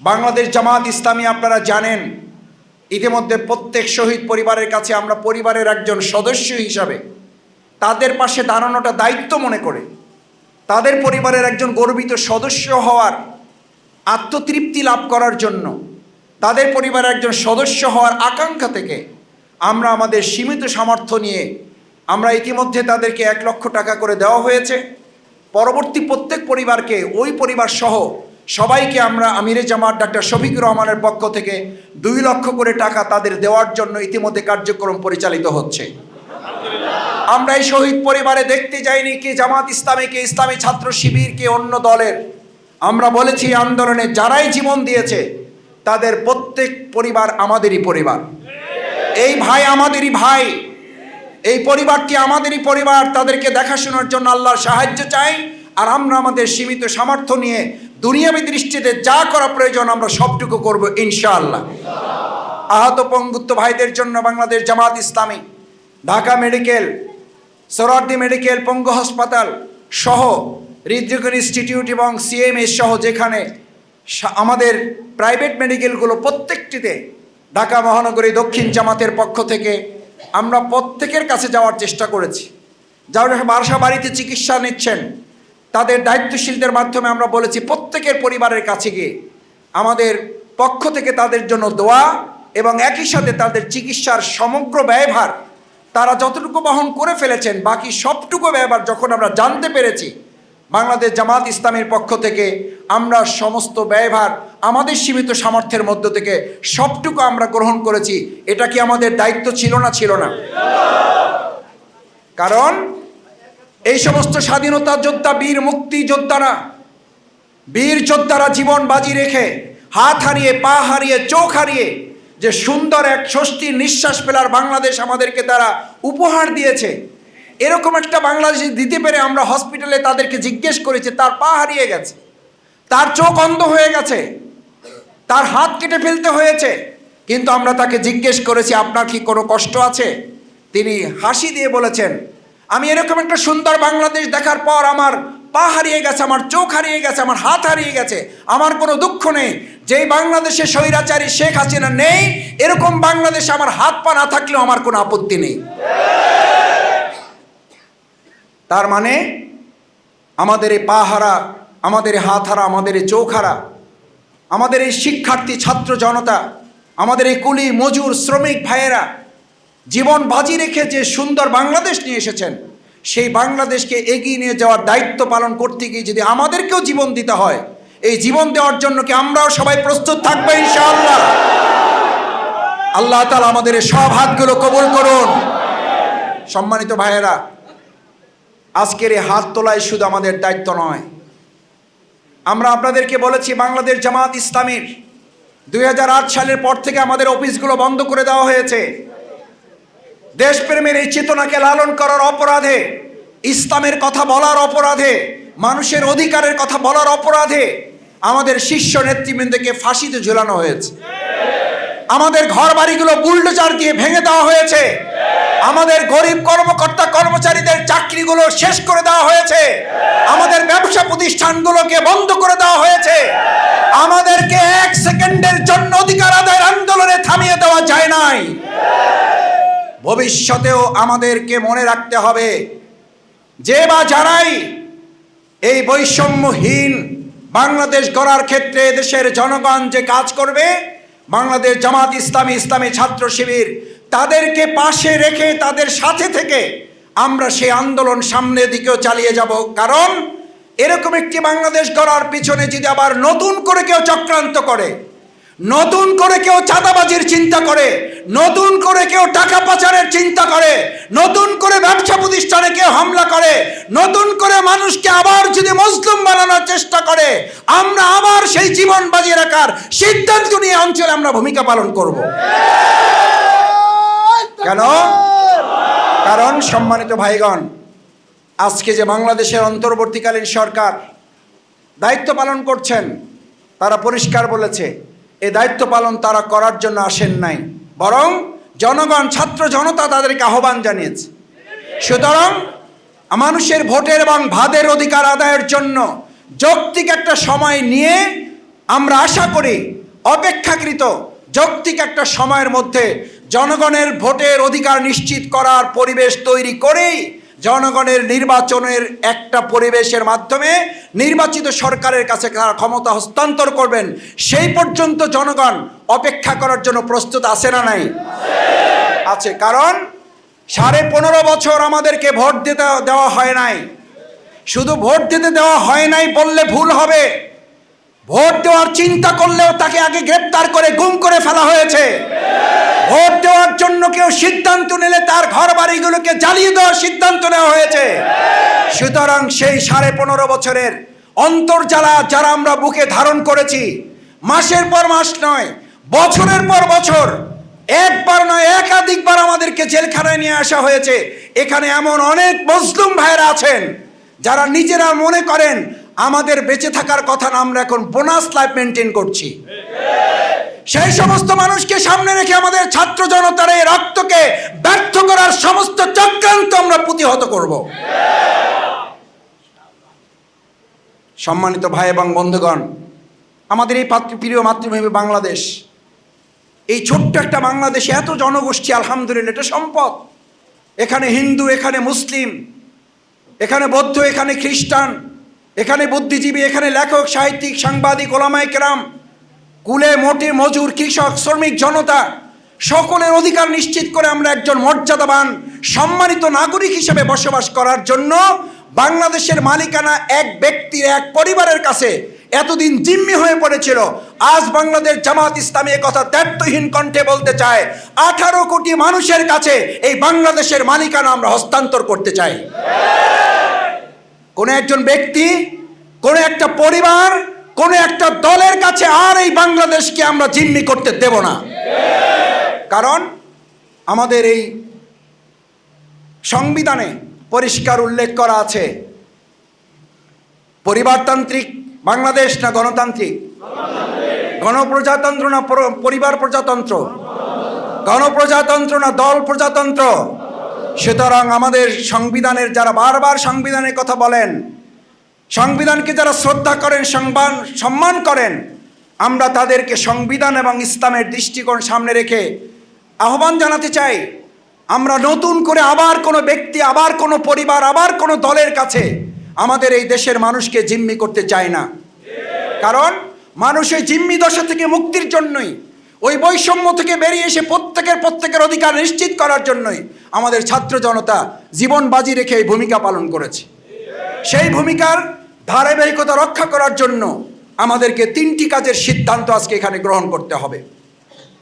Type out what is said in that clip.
বাংলাদেশ জামাত ইসলামী আপনারা জানেন, ইতিমধ্যে প্রত্যেক শহীদ পরিবারের কাছে আমরা পরিবারের একজন সদস্য হিসাবে তাদের পাশে দাঁড়ানোটা দায়িত্ব মনে করে। তাদের পরিবারের একজন গর্বিত সদস্য হওয়ার আত্মতৃপ্তি লাভ করার জন্য, তাদের পরিবারের একজন সদস্য হওয়ার আকাঙ্ক্ষা থেকে আমরা আমাদের সীমিত সামর্থ্য নিয়ে আমরা ইতিমধ্যে তাদেরকে এক লক্ষ টাকা করে দেওয়া হয়েছে। পরবর্তী প্রত্যেক পরিবারকে, ওই পরিবার সহ সবাইকে আমরা আমিরে জামাত ডাক্তার শফিকুর রহমানের পক্ষ থেকে দুই লক্ষ করে টাকা তাদের দেওয়ার জন্য ইতিমধ্যে কার্যক্রম পরিচালিত হচ্ছে। আমরা এই শহীদ পরিবারে দেখতে যাইনি কে জামাত ইসলামী, কে ইসলামী ছাত্র শিবির, কে অন্য দলের। আমরা বলেছি আন্দোলনে যারাই জীবন দিয়েছে, তাদের প্রত্যেক পরিবার আমাদেরই পরিবার। এই ভাই আমাদেরই ভাই, এই পরিবারটি আমাদেরই পরিবার? তাদেরকে দেখাশোনার জন্য আল্লাহর সাহায্য চাই, আর আমরা আমাদের সীমিত সামর্থ্য নিয়ে দুনিয়াবী দৃষ্টিতে যা করা প্রয়োজন আমরা সবটুকু করব ইনশাআল্লাহ। আহত পঙ্গুত্ব ভাইদের জন্য বাংলাদেশ জামাত ইসলামী, ঢাকা মেডিকেল, সরার্দি মেডিকেল, পঙ্গু হাসপাতাল সহ হৃদরোগ ইনস্টিটিউট এবং সিএমএস সহ যেখানে আমাদের প্রাইভেট মেডিকেলগুলো প্রত্যেকটিতে ঢাকা মহানগরী দক্ষিণ জামাতের পক্ষ থেকে আমরা প্রত্যেকের কাছে যাওয়ার চেষ্টা করেছি। যারা বাসা বাড়িতে চিকিৎসা নিচ্ছেন তাদের দায়িত্বশীলদের মাধ্যমে আমরা বলেছি, প্রত্যেকের পরিবারের কাছে গিয়ে আমাদের পক্ষ থেকে তাদের জন্য দোয়া এবং একই সাথে তাদের চিকিৎসার সমগ্র ব্যয়ভার তারা যতটুকু বহন করে ফেলেছেন, বাকি সবটুকু ব্যয়ভার যখন আমরা জানতে পেরেছি, বাংলাদেশ জামাত ইসলামের পক্ষ থেকে আমরা সমস্ত ব্যয়ভার আমাদের সীমিত সামর্থ্যের মধ্য থেকে সবটুকু আমরা গ্রহণ করেছি, এটা কি আমাদের দায়িত্ব ছিল না ছিল না? কারণ এই সমস্ত স্বাধীনতা যোদ্ধা, বীর, মুক্তি যোদ্ধারা, বীর যোদ্ধারা জীবন বাজি রেখে, হাত হারিয়ে, পা হারিয়ে, চোখ হারিয়ে, যে সুন্দর এক স্বস্তির নিঃশ্বাস ফেলার বাংলাদেশ আমাদেরকে তারা উপহার দিয়েছে, এরকম একটা বাংলাদেশ দিতে পেরে আমরা হসপিটালে তাদেরকে জিজ্ঞেস করেছি, তার পা হারিয়ে গেছে, তার চোখ অন্ধ হয়ে গেছে, তার হাত কেটে ফেলতে হয়েছে, কিন্তু আমরা তাকে জিজ্ঞেস করেছি, আপনার কি কোনো কষ্ট আছে? তিনি হাসি দিয়ে বলেছেন আমি এরকম একটা সুন্দর বাংলাদেশ দেখার পর আমার পা হারিয়ে গেছে, আমার চোখ হারিয়ে গেছে, আমার হাত হারিয়ে গেছে, আমার কোনো দুঃখ নেই। যেই বাংলাদেশে স্বৈরাচারী শেখ হাসিনা নেই, এরকম বাংলাদেশে আমার হাত পা না থাকলেও আমার কোনো আপত্তি নেই। তার মানে আমাদের এই পা হারা, আমাদের হাত হারা, আমাদের এই চোখ হারা, আমাদের এই শিক্ষার্থী, ছাত্র জনতা, আমাদের এই কুলি, মজুর, শ্রমিক ভাইয়েরা জীবন বাজি রেখে যে সুন্দর বাংলাদেশ নিয়ে এসেছেন, সেই বাংলাদেশকে এগিয়ে নিয়ে যাওয়ার দায়িত্ব পালন করতে গিয়ে যদি আমাদেরকেও জীবন দিতে হয়, এই জীবন দেওয়ার জন্য কি আমরাও সবাই প্রস্তুত থাকব ইনশাআল্লাহ? আল্লাহ তালা আমাদের সব হাতগুলো কবুল করুন। সম্মানিত ভাইয়েরা, আজকের এই হাত তোলাই শুধু আমাদের দায়িত্ব নয়, আমরা আপনাদেরকে বলেছি বাংলাদেশ জামাত ইসলামীর দুই সালের পর থেকে আমাদের অফিসগুলো বন্ধ করে দেওয়া হয়েছে। দেশপ্রেমের এই চেতনাকে লালন করার অপরাধে, ইসলামের কথা বলার অপরাধে, মানুষের অধিকারের কথা বলার অপরাধে আমাদের শীর্ষ নেতৃবৃন্দকে ফাঁসিতে ঝুলানো হয়েছে। আমাদের ঘর বাড়িগুলো বুলডোজার দিয়ে ভেঙে দেওয়া হয়েছে। আমাদের গরিব কর্মকর্তা কর্মচারীদের চাকরিগুলো শেষ করে দেওয়া হয়েছে। আমাদের ব্যবসা প্রতিষ্ঠানগুলোকে বন্ধ করে দেওয়া হয়েছে। আমাদেরকে এক সেকেন্ডের জন্য অধিকার আদায়ের আন্দোলনে থামিয়ে দেওয়া যায় নাই। ভবিষ্যতেও আমাদেরকে মনে রাখতে হবে যে বা যারাই এই বৈষম্যহীন বাংলাদেশ গড়ার ক্ষেত্রে দেশের জনগণ যে কাজ করবে, বাংলাদেশ জামাত ইসলামী ইসলামী ছাত্র শিবির তাদেরকে পাশে রেখে তাদের সাথে থেকে আমরা সেই আন্দোলন সামনের দিকেও চালিয়ে যাব। কারণ এরকম একটি বাংলাদেশ গড়ার পিছনে যদি আবার নতুন করে কেউ চক্রান্ত করে নতুন করে কেউ চাঁদাবাজির চিন্তা করে, নতুন করে কেউ টাকা পাচারের চিন্তা করে, নতুন করে ব্যবসা প্রতিষ্ঠানে কেউ হামলা করে, নতুন করে মানুষকে আবার যদি মুসলিম বানানোর চেষ্টা করে, আমরা আবার সেই জীবন বাজিয়ে রাখার সিদ্ধান্ত নিয়ে অঞ্চলে আমরা ভূমিকা পালন করব। কেন? কারণ সম্মানিত ভাইগণ, আজকে যে বাংলাদেশের অন্তর্বর্তীকালীন সরকার দায়িত্ব পালন করছেন, তারা পরিষ্কার বলেছে এই দায়িত্ব পালন তারা করার জন্য আসেন নাই। বরং জনগণ, ছাত্র জনতা তাদেরকে আহ্বান জানিয়েছে। সুতরাং মানুষের ভোটের এবং ভাদের অধিকার আদায়ের জন্য যৌক্তিক একটা সময় নিয়ে আমরা আশা করি অপেক্ষাকৃত যৌক্তিক একটা সময়ের মধ্যে জনগণের ভোটের অধিকার নিশ্চিত করার পরিবেশ তৈরি করেই জনগণের নির্বাচনের একটা পরিবেশের মাধ্যমে নির্বাচিত সরকারের কাছে তারা ক্ষমতা হস্তান্তর করবেন। সেই পর্যন্ত জনগণ অপেক্ষা করার জন্য প্রস্তুত আছে না নাই? আছে, কারণ সাড়ে পনেরো বছর আমাদেরকে ভোট দিতে দেওয়া হয় নাই। শুধু ভোট দিতে দেওয়া হয় নাই বললে ভুল হবে। ভোট দেওয়ার চিন্তা করলেও তাকে আগে গ্রেপ্তার করে, গুম করে ফেলা হয়েছে। ভোট দেওয়ার জন্য কেউ সিদ্ধান্ত নিলে তার ঘর বাড়িগুলোকে জ্বালিয়ে দেওয়ার সিদ্ধান্ত নেওয়া হয়েছে। সুতরাং সেই সাড়ে পনেরো বছরের অন্তর্জালা যারা আমরা বুকে ধারণ করেছি, মাসের পর মাস নয়, বছরের পর বছর, একবার নয়, একাধিকবার আমাদেরকে জেলখানায় নিয়ে আসা হয়েছে। এখানে এমন অনেক মজলুম ভাইরা আছেন, যারা নিজেরা মনে করেন, আমাদের বেঁচে থাকার কথা না আমরা এখন বোনাস লাইফ মেনটেন করছি। সেই সমস্ত মানুষকে সামনে রেখে আমাদের ছাত্র জনতার এই রক্তকে ব্যর্থ করার সমস্ত চক্রান্ত আমরা প্রতিহত করব। সম্মানিত ভাই এবং বন্ধুগণ, আমাদের এই প্রিয় মাতৃভূমি বাংলাদেশ, এই ছোট্ট একটা বাংলাদেশে এত জনগোষ্ঠী, আলহামদুলিল্লাহ, এটা সম্পদ। এখানে হিন্দু, এখানে মুসলিম, এখানে বৌদ্ধ, এখানে খ্রিস্টান, এখানে বুদ্ধিজীবী, এখানে লেখক, সাহিত্যিক, সাংবাদিক, ওলামায় কেরাম কুলে মোটে মজুর কৃষক, শ্রমিক, জনতা, সকলের অধিকার নিশ্চিত করে আমরা একজন মর্যাদাবান, সম্মানিত নাগরিক হিসেবে বসবাস করার জন্য বাংলাদেশের মালিকানা এক ব্যক্তির এক পরিবারের কাছে এতদিন জিম্মি হয়ে পড়েছিল। আজ বাংলাদেশ জামাত ইসলামী কথা দ্ব্যর্থহীন কণ্ঠে বলতে চায়, আঠারো কোটি মানুষের কাছে এই বাংলাদেশের মালিকানা আমরা হস্তান্তর করতে চাই। কোনো একজন ব্যক্তি, কোনো একটা পরিবার কোনো একটা দলের কাছে আর এই বাংলাদেশকে আমরা জিম্মি করতে দেব না। কারণ আমাদের এই সংবিধানে পরিষ্কার উল্লেখ করা আছে, পরিবারতান্ত্রিক বাংলাদেশ না গণতান্ত্রিক? গণপ্রজাতন্ত্র না পরিবার প্রজাতন্ত্র? গণপ্রজাতন্ত্র না দল প্রজাতন্ত্র? সুতরাং আমাদের সংবিধানের যারা বারবার সংবিধানের কথা বলেন সংবিধানকে যারা শ্রদ্ধা করেন সংবান সম্মান করেন, আমরা তাদেরকে সংবিধান এবং ইসলামের দৃষ্টিকোণ সামনে রেখে আহ্বান জানাতে চাই, আমরা নতুন করে আবার কোনো ব্যক্তি, আবার কোনো পরিবার, আবার কোনো দলের কাছে আমাদের এই দেশের মানুষকে জিম্মি করতে চাই না। কারণ মানুষ এই জিম্মি দশা থেকে মুক্তির জন্যই, ওই বৈষম্য থেকে বেরিয়ে এসে প্রত্যেকের প্রত্যেকের অধিকার নিশ্চিত করার জন্যই আমাদের ছাত্র জনতা জীবন বাজি রেখে এই ভূমিকা পালন করেছে। সেই ভূমিকার ধারাবাহিকতা রক্ষা করার জন্য আমাদেরকে তিনটি কাজের সিদ্ধান্ত আজকে এখানে গ্রহণ করতে হবে।